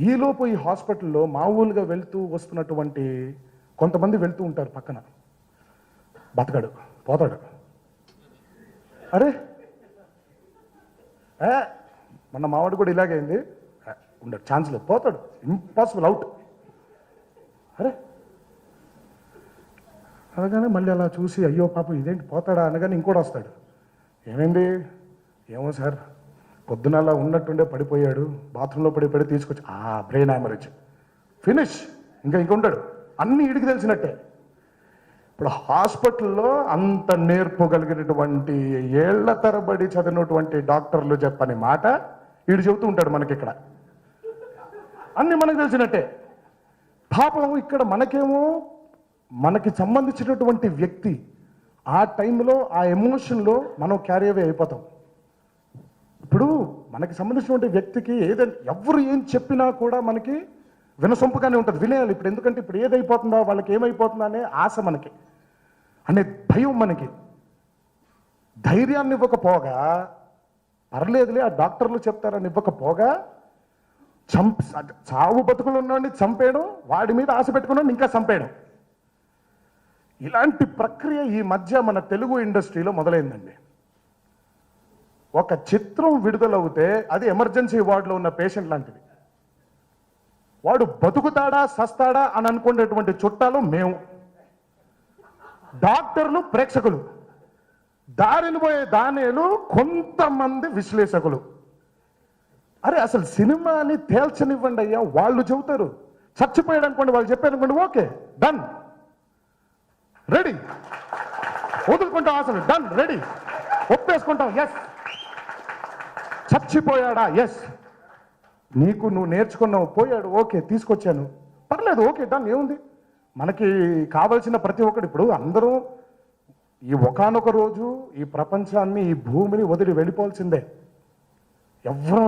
ఈలోపు ఈ హాస్పిటల్లో మామూలుగా వెళ్తూ వస్తున్నటువంటి కొంతమంది వెళ్తూ ఉంటారు పక్కన. బతకడు పోతాడు. అరే! ఏ! మన మావాడు కూడా ఇలాగే అయింది. ఉండడు ఛాన్స్ లేదు పోతాడు. ఇంపాసిబుల్ అవుట్ అరే! అనగానే మళ్ళీ అలా చూసి అయ్యో పాపం ఇదేంటి పోతాడా? అనగానే ఇంకోటి వస్తాడు. ఏమైంది? ఏమో సార్ పొద్దున అలా ఉన్నట్టుండే పడిపోయాడు బాత్రూంలో పడి పడి తీసుకొచ్చి ఆ బ్రెయిన్ హ్యామరేజ్ ఫినిష్. ఇంకా ఇంక ఉంటాడు అన్ని ఇడికి తెలిసినట్టే. ఇప్పుడు హాస్పిటల్లో అంత నేర్పగలిగినటువంటి ఏళ్ళ తరబడి చదివినటువంటి డాక్టర్లు చెప్పని మాట వీడు చెబుతూ ఉంటాడు మనకి ఇక్కడ అన్ని మనకు తెలిసినట్టే. పాపం ఇక్కడ మనకేమో మనకి సంబంధించినటువంటి వ్యక్తి ఆ టైంలో ఆ ఎమోషన్లో మనం క్యారీ అవే అయిపోతాం. ఇప్పుడు మనకి సంబంధించినటువంటి వ్యక్తికి ఏదైనా ఎవరు ఏం చెప్పినా కూడా మనకి వినసొంపుగానే ఉంటుంది వినేయాలి. ఇప్పుడు ఎందుకంటే ఇప్పుడు ఏదైపోతుందో వాళ్ళకి ఏమైపోతుందో అనే ఆశ మనకి అనే భయం మనకి. ధైర్యాన్ని ఇవ్వకపోగా పర్లేదులే ఆ డాక్టర్లు చెప్తారని ఇవ్వకపోగా చంప చావు బతుకులు ఉన్నవాడిని చంపేయడం వాడి మీద ఆశ పెట్టుకున్నాడు ఇంకా చంపేయడం. ఇలాంటి ప్రక్రియ ఈ మధ్య మన తెలుగు ఇండస్ట్రీలో మొదలైందండి. ఒక చిత్రం విడుదలవుతే అది ఎమర్జెన్సీ వార్డులో ఉన్న పేషెంట్ లాంటిది. వాడు బతుకుతాడా సస్తాడా అని అనుకునేటువంటి చుట్టాలు మేము. డాక్టర్లు ప్రేక్షకులు. దారిని పోయే దానేలు కొంతమంది విశ్లేషకులు. అరే అసలు సినిమాని తేల్చనివ్వండి అయ్యా వాళ్ళు చెబుతారు. చచ్చిపోయాడు అనుకోండి వాళ్ళు చెప్పారు అనుకోండి ఓకే డన్. రెడీ. వదులుకుంటాం అసలు డన్ రెడీ. ఒప్పేసుకుంటాం ఎస్ చచ్చిపోయాడా? ఎస్ నీకు నువ్వు నేర్చుకున్నావు. పోయాడు. ఓకే తీసుకొచ్చాను. పర్లేదు ఓకే డన్ ఏముంది? మనకి కావలసిన ప్రతి ఒక్కటి ఇప్పుడు అందరూ ఈ ఒకానొక రోజు ఈ ప్రపంచాన్ని ఈ భూమిని వదిలి వెళ్ళిపోవాల్సిందే. ఎవరు